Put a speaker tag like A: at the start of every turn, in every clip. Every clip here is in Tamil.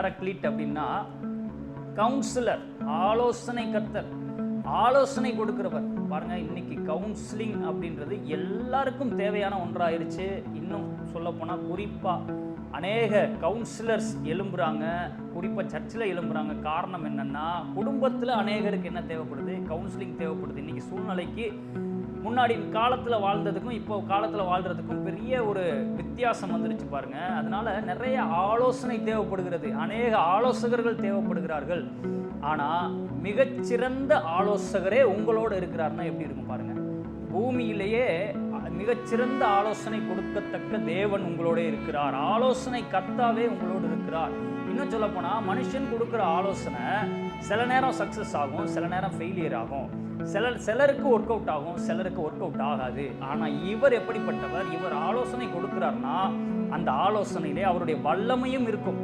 A: பேரக்லீட் அப்படின்னா கவுன்சிலர் ஆலோசனை கர்த்தர். ஆலோசனை கொடுக்கிறவர். பாருங்க இன்னைக்கு கவுன்சிலிங் அப்படின்றது எல்லாருக்கும் தேவையான ஒன்றாயிருச்சு. இன்னும் சொல்லப்போனால் குறிப்பாக அநேக கவுன்சிலர்ஸ் எழும்புறாங்க. குறிப்பாக சர்ச்சில் எழும்புறாங்க. காரணம் என்னென்னா குடும்பத்தில் அநேகருக்கு என்ன தேவைப்படுது? கவுன்சிலிங் தேவைப்படுது. இன்னைக்கு சூழ்நிலைக்கு முன்னாடி காலத்தில் வாழ்ந்ததுக்கும் இப்போ காலத்தில் வாழ்கிறதுக்கும் பெரிய ஒரு வித்தியாசம் வந்துருச்சு பாருங்க. அதனால நிறைய ஆலோசனை தேவைப்படுகிறது. அநேக ஆலோசகர்கள் தேவைப்படுகிறார்கள். ஆனால் மிகச்சிறந்த ஆலோசகரே உங்களோட இருக்கிறாருன்னா எப்படி இருக்கும் பாருங்க. பூமியிலேயே மிகச்சிறந்த ஆலோசனை கொடுக்கத்தக்க தேவன் உங்களோட இருக்கிறார். ஆலோசனை கர்த்தாவே உங்களோடு இருக்கிறார். இன்னும் சொல்ல போனால் மனுஷன் கொடுக்குற ஆலோசனை சில நேரம் சக்ஸஸ் ஆகும் சில நேரம் ஃபெயிலியர் ஆகும். சிலர் சிலருக்கு ஒர்க் அவுட் ஆகும் சிலருக்கு ஒர்க் அவுட் ஆகாது. ஆனால் இவர் எப்படிப்பட்டவர்? இவர் ஆலோசனை கொடுக்குறாருன்னா அந்த ஆலோசனையிலே அவருடைய வல்லமையும் இருக்கும்.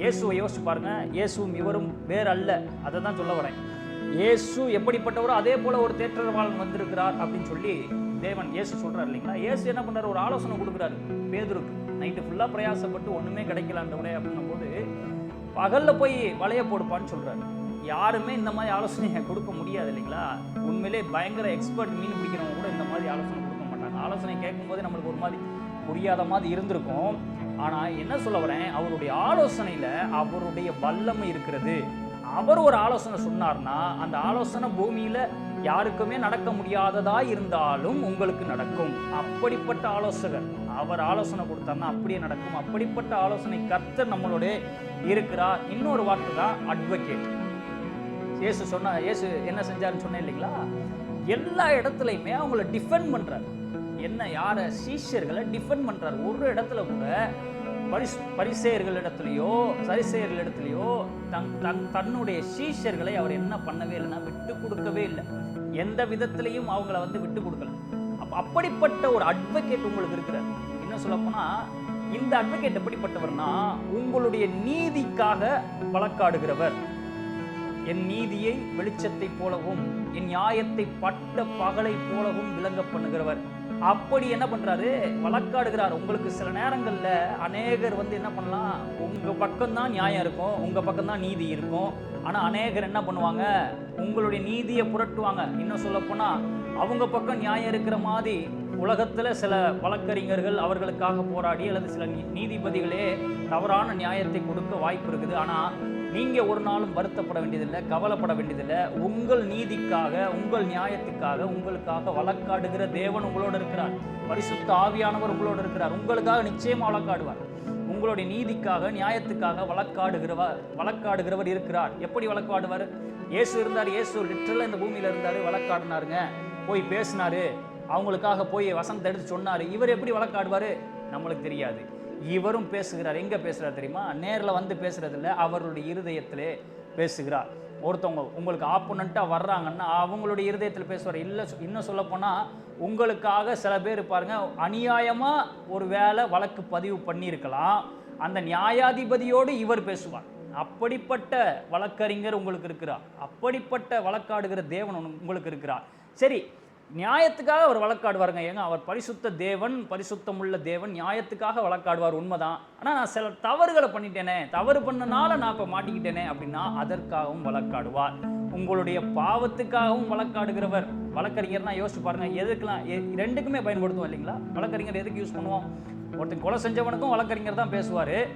A: இயேசுவை யோசிச்சு பாருங்க. இயேசுவும் இவரும் வேறு அல்ல அதை தான் சொல்ல வரேன். இயேசு எப்படிப்பட்டவரோ அதே போல ஒரு தேற்றவாளன் வந்திருக்கிறார் அப்படின்னு சொல்லி தேவன் இயேசு சொல்றாரு இல்லைங்களா? இயேசு என்ன பண்றாரு ஒரு ஆலோசனை கொடுக்குறாரு பேதுருக்கு நைட்டு ஃபுல்லாக பிரயாசப்பட்டு ஒன்றுமே கிடைக்கலான்றவரே அப்படின்னும் போது பகலில் போய் வளைய போடுப்பான்னு சொல்கிறாரு யாருமே இந்த மாதிரி ஆலோசனையை கொடுக்க முடியாது இல்லைங்களா? உண்மையிலே பயங்கர எக்ஸ்பர்ட் மீன் பிடிக்கிறவங்க கூட இந்த மாதிரி ஆலோசனை கொடுக்க மாட்டாங்க. ஆலோசனை கேட்கும்போது நம்மளுக்கு ஒரு மாதிரி புரியாத மாதிரி இருந்திருக்கும். ஆனால் என்ன சொல்ல வரேன்? அவருடைய ஆலோசனையில் அவருடைய வல்லமை இருக்கிறது. அவர் ஒரு ஆலோசனை சொன்னார்னா அந்த ஆலோசனை பூமியில் யாருக்குமே நடக்க முடியாததா இருந்தாலும் உங்களுக்கு நடக்கும். அப்படிப்பட்ட ஆலோசகர் அவர் ஆலோசனை கொடுத்தாருன்னா அப்படியே நடக்கும். அப்படிப்பட்ட ஆலோசனை கர்த்தர் நம்மளோட இருக்கிறார். இன்னொரு வார்த்தை தான் அட்வொகேட் இயேசு சொன்ன இயேசு என்ன செஞ்சாருன்னு சொன்னேன் இல்லைங்களா? எல்லா இடத்துலையுமே அவங்கள டிஃபெண்ட் பண்ணுறார் என்ன யாரை? சீஷர்களை டிஃபெண்ட் பண்ணுறார் ஒரு இடத்துல கூட பரிஸ் பரிசெயர்கள் இடத்துலையோ சரிசெயர்கள் இடத்துலையோ தன் தன் தன்னுடைய சீஷர்களை அவர் என்ன பண்ணவே இல்லைன்னா விட்டு கொடுக்கவே இல்லை. எந்த விதத்துலையும் அவங்கள வந்து விட்டு கொடுக்கல. அப்போ அப்படிப்பட்ட ஒரு அட்வொகேட் உங்களுக்கு இருக்கிறார். என்ன சொல்லப்போனால் இந்த அட்வொகேட் எப்படிப்பட்டவர்னா உங்களுடைய நீதிக்காக வழக்காடுகிறவர். என் நீதியை வெளிச்சத்தைப் போலவும் என் நியாயத்தை பட்ட பகலை போலவும் விளங்க பண்ணுகிறவர். அப்படி என்ன பண்றாரு? வழக்காடுகிறார். உங்களுக்கு சில நேரங்கள்ல அநேகர் வந்து என்ன பண்ணலாம்? உங்க பக்கம்தான் நியாயம் இருக்கும் உங்க பக்கம்தான் நீதி இருக்கும். ஆனா அநேகர் என்ன பண்ணுவாங்க? உங்களுடைய நீதியை புரட்டுவாங்க. இன்னும் சொல்ல போனா அவங்க பக்கம் நியாயம் இருக்கிற மாதிரி உலகத்துல சில வழக்கறிஞர்கள் அவர்களுக்காக போராடி அல்லது சில நீ- நீதிபதிகளே தவறான நியாயத்தை கொடுக்க வாய்ப்பு இருக்குது. ஆனா நீங்கள் ஒரு நாளும் வருத்தப்பட வேண்டியதில்லை கவலைப்பட வேண்டியதில்லை. உங்கள் நீதிக்காக உங்கள் நியாயத்துக்காக உங்களுக்காக வழக்காடுகிற தேவன் உங்களோட இருக்கிறார். பரிசுத்த ஆவியானவர் உங்களோட இருக்கிறார். உங்களுக்காக நிச்சயமாக வழக்காடுவார். உங்களுடைய நீதிக்காக நியாயத்துக்காக வழக்காடுகிறவர் வழக்காடுகிறவர் இருக்கிறார். எப்படி வழக்காடுவார்? இயேசு இருந்தார் இயேசு லிட்டரலாக இந்த பூமியில் இருந்தார் வழக்காடினாருங்க. போய் பேசினாரு. அவங்களுக்காக போய் வசனத்தை எடுத்து சொன்னார். இவர் எப்படி வழக்காடுவாரு? நம்மளுக்கு தெரியாது. இவரும் பேசுகிறார். எங்கே பேசுகிறார் தெரியுமா? நேரில் வந்து பேசுகிறதில்ல அவருடைய இருதயத்திலே பேசுகிறார். ஒருத்தவங்க உங்களுக்கு ஆப்போனண்ட்டாக வர்றாங்கன்னா அவங்களுடைய இருதயத்தில் பேசுவார். இல்லை இன்னும் சொல்லப்போனால் உங்களுக்காக சில பேர் பாருங்கள் அநியாயமாக ஒரு வேலை வழக்கு பதிவு பண்ணியிருக்கலாம். அந்த நியாயாதிபதியோடு இவர் பேசுவார். அப்படிப்பட்ட வழக்கறிஞர் உங்களுக்கு இருக்கிறார். அப்படிப்பட்ட வழக்காடுகிற தேவன் உங்களுக்கு இருக்கிறார். சரி நியாயத்துக்காக அவர் வழக்காடுவாருங்க. ஏங்க அவர் பரிசுத்த தேவன் பரிசுத்தமுள்ள தேவன் நியாயத்துக்காக வழக்காடுவார் உண்மைதான். ஆனால் நான் சில தவறுகளை பண்ணிட்டேனே. தவறு பண்ணனால நான் இப்போ மாட்டிக்கிட்டேனே அப்படின்னா அதற்காகவும் வழக்காடுவார். உங்களுடைய பாவத்துக்காகவும் வழக்காடுகிறவர். வழக்கறிஞர்னா யோசிச்சு பாருங்க எதுக்கெல்லாம் எ- ரெண்டுக்குமே பயன்படுத்துவோம் இல்லைங்களா? வழக்கறிஞர் எதுக்கு யூஸ் பண்ணுவோம்? ஒருத்தன் கொலை செஞ்சவனுக்கும் வழக்கறிஞர் தான் பேசுவார்.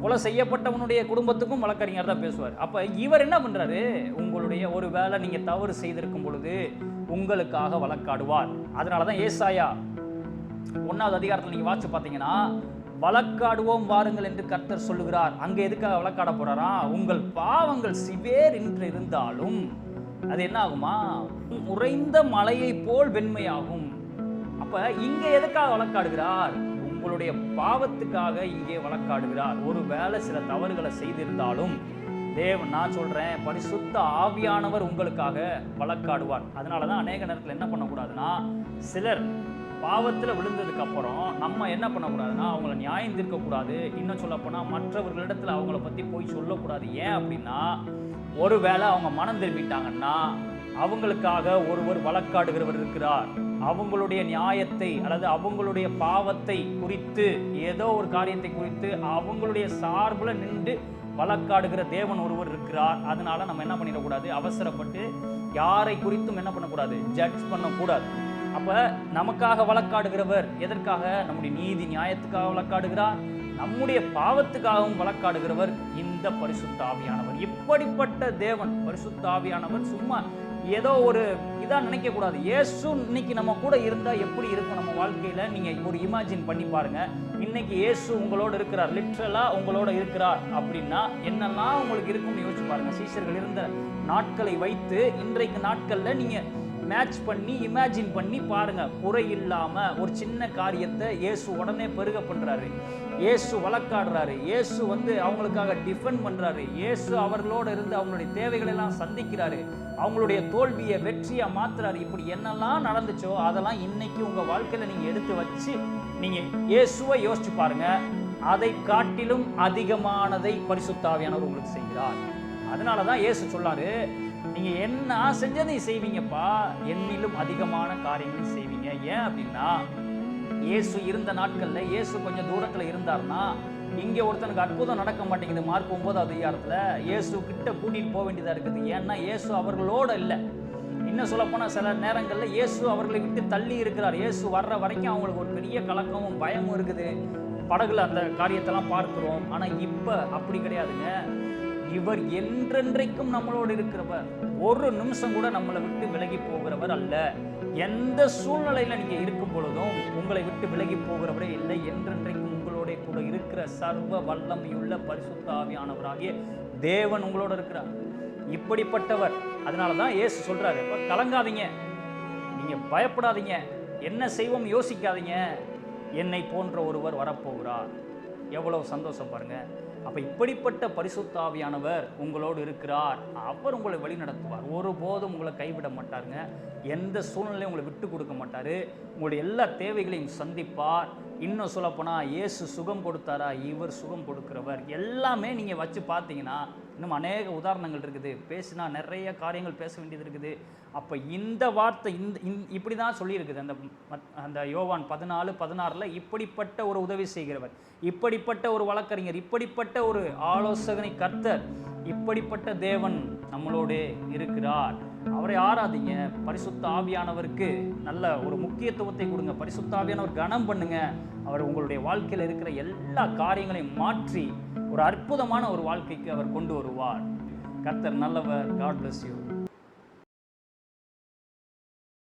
A: கொலை செய்யப்பட்டவனுடைய குடும்பத்துக்கும் வழக்கறிஞர் தான் பேசுவார். அப்போ இவர் என்ன பண்ணுறாரு உங்களுடைய ஒரு வேலை நீங்கள் தவறு செய்திருக்கும் பொழுது உங்களுக்காக வழக்காடுவார். அதனால தான் ஏசாயா ஒன்றாவது அதிகாரத்தில் நீங்கள் வாட்சி பார்த்தீங்கன்னா வழக்காடுவோம் வாருங்கள் என்று கர்த்தர் சொல்லுகிறார். அங்கே எதுக்காக வழக்காட போறாரா? உங்கள் பாவங்கள் சிவேர் என்று இருந்தாலும் அது என்ன ஆகுமா? உறைந்த மலையை போல் வெண்மையாகும். அப்ப இங்க எதுக்காக வழக்காடுகிறார்? உங்களுடைய பாவத்துக்காக இங்கே வழக்காடுகிறார். ஒருவேளை சில தவறுகளை செய்திருந்தாலும் தேவன் நான் சொல்கிறேன் பரிசுத்த ஆவியானவர் உங்களுக்காக வழக்காடுவார். அதனால தான் அநேக நேரத்தில் என்ன பண்ணக்கூடாதுன்னா சிலர் பாவத்தில் விழுந்ததுக்கு அப்புறம் நம்ம என்ன பண்ணக்கூடாதுன்னா அவங்கள நியாயம் தீர்க்கக்கூடாது. இன்னும் சொல்லப்போனால் மற்றவர்களிடத்தில் அவங்கள பற்றி போய் சொல்லக்கூடாது. ஏன் அப்படின்னா ஒருவேளை அவங்க மனம் திரும்பிட்டாங்கன்னா அவங்களுக்காக ஒருவர் வழக்காடுகிறவர் இருக்கிறார். அவங்களுடைய நியாயத்தை அல்லது அவங்களுடைய பாவத்தை குறித்து ஏதோ ஒரு காரியத்தை குறித்து அவங்களுடைய சார்பில் நின்று வழக்காடுகிற தேவன் ஒருவர் இருக்கிறார். அதனால நம்ம என்ன பண்ணிடக்கூடாது? அவசரப்பட்டு யாரை குறித்தும் என்ன பண்ணக்கூடாது? ஜட்ஜ் பண்ணக்கூடாது. அப்ப நமக்காக வழக்காடுகிறவர் எதற்காக? நம்முடைய நீதி நியாயத்துக்காக வழக்காடுகிறார். நம்முடைய பாவத்துக்காகவும் வழக்காடுகிறவர் இந்த பரிசுத்த ஆவியானவர். இப்படிப்பட்ட தேவன் பரிசுத்த ஆவியானவர் சும்மா ஏதோ ஒரு இதாக நினைக்க கூடாது இயேசு இன்னைக்கு நம்ம கூட இருந்தா எப்படி இருக்கும் நம்ம வாழ்க்கையில? நீங்க ஒரு இமேஜின் பண்ணி பாருங்க. இன்னைக்கு இயேசு உங்களோட இருக்கிறார். லிட்ரலா உங்களோட இருக்கிறார் அப்படின்னா என்னெல்லாம் உங்களுக்கு இருக்கும்னு யோசிச்சு பாருங்க. சீசர்கள் இருந்த நாட்களை வைத்து இன்றைக்கு நாட்கள்ல நீங்க மேட்ச் பண்ணி இமேஜின் பண்ணி பாருங்க. குறை இல்லாம ஒரு சின்ன காரியத்தை இயேசு உடனே பெருக பண்றாரு. இயேசு வழக்காடுறாரு. இயேசு வந்து அவங்களுக்காக டிஃபெண்ட் பண்றாரு. இயேசு அவர்களோட இருந்து அவங்களுடைய தேவைகளை எல்லாம் சந்திக்கிறாரு. அவங்களுடைய தோல்வியை வெற்றியா மாத்துறாரு. இப்படி என்னெல்லாம் நடந்துச்சோ அதெல்லாம் இன்னைக்கு உங்க வாழ்க்கையில நீங்க எடுத்து வச்சு நீங்க இயேசுவை யோசிச்சு பாருங்க. அதை காட்டிலும் அதிகமானதை பரிசுத்தாவியானவர் உங்களுக்கு செய்கிறார். அதனால தான் இயேசு சொல்லாரு நீங்கள் என்ன செஞ்சதை செய்வீங்கப்பா? என்னிலும் அதிகமான காரியங்களை செய்வீங்க. ஏன் அப்படின்னா இயேசு இருந்த நாட்களில் இயேசு கொஞ்சம் தூரத்தில் இருந்தார்னா இங்கே ஒருத்தனுக்கு அற்புதம் நடக்க மாட்டேங்குது. மார்க் ஒன்பது அதிகாரத்தில் இயேசு கிட்ட கூட்டிட்டு போக வேண்டியதா இருக்குது. ஏன்னா இயேசு அவர்களோட இல்லை. இன்னும் சொல்லப்போனால் சில நேரங்களில் இயேசு அவர்களை விட்டு தள்ளி இருக்கிறார். இயேசு வர்ற வரைக்கும் அவங்களுக்கு ஒரு பெரிய கலக்கமும் பயமும் இருக்குது. படகுல அந்த காரியத்தெல்லாம் பார்க்குறோம். ஆனால் இப்போ அப்படி கிடையாதுங்க. இவர் என்றென்றைக்கும் நம்மளோடு இருக்கிறவர். ஒரு நிமிஷம் கூட நம்மளை விட்டு விலகி போகிறவர் அல்ல. எந்த சூழ்நிலையில நீங்க இருக்கும் பொழுதும் உங்களை விட்டு விலகி போகிறவரே இல்லை. என்றென்றைக்கும் உங்களோட கூட இருக்கிற சர்வ வல்லமையுள்ள பரிசுத்த ஆவியானவராகிய தேவன் உங்களோட இருக்கிறார். இப்படிப்பட்டவர். அதனால தான் இயேசு சொல்றாரு கலங்காதீங்க. நீங்க பயப்படாதீங்க. என்ன செய்வோம் யோசிக்காதீங்க. என்னை போன்ற ஒருவர் வரப்போகிறார். எவ்வளவு சந்தோஷம் பாருங்கள் அப்போ இப்படிப்பட்ட பரிசுத்தாவியானவர் உங்களோடு இருக்கிறார். அவர் உங்களை வழி நடத்துவார் ஒருபோதும் உங்களை கைவிட மாட்டாருங்க. எந்த சூழ்நிலையும் உங்களை விட்டு கொடுக்க மாட்டார். உங்களுடைய எல்லா தேவைகளையும் சந்திப்பார். இன்னும் சொல்லப்போனால் இயேசு சுகம் கொடுத்தாரா? இவர் சுகம் கொடுக்கிறவர். எல்லாமே நீங்கள் வச்சு பார்த்தீங்கன்னா இன்னும் அநேக உதாரணங்கள் இருக்குது. பேசினா நிறைய காரியங்கள் பேச வேண்டியது இருக்குது. அப்போ இந்த வார்த்தை இந்த இந் இப்படி தான் சொல்லியிருக்குது. அந்த மத்- அந்த யோவான் பதினாலு பதினாறில் இப்படிப்பட்ட ஒரு உதவி செய்கிறவர் இப்படிப்பட்ட ஒரு வழக்கறிஞர் இப்படிப்பட்ட ஒரு ஆலோசகனை கர்த்தர் இப்படிப்பட்ட தேவன் நம்மளோடு இருக்கிறார். அவரை ஆராதிங்க. பரிசுத்த ஆவியானவருக்கு நல்ல ஒரு முக்கியத்துவத்தை கொடுங்க. பரிசுத்த ஆவியானவர் கனம் பண்ணுங்க. அவர் உங்களுடைய வாழ்க்கையில் இருக்கிற எல்லா காரியங்களையும் மாற்றி ஒரு அற்புதமான ஒரு வாழ்க்கைக்கு அவர் கொண்டு வருவார். கர்த்தர் நல்லவர். God bless you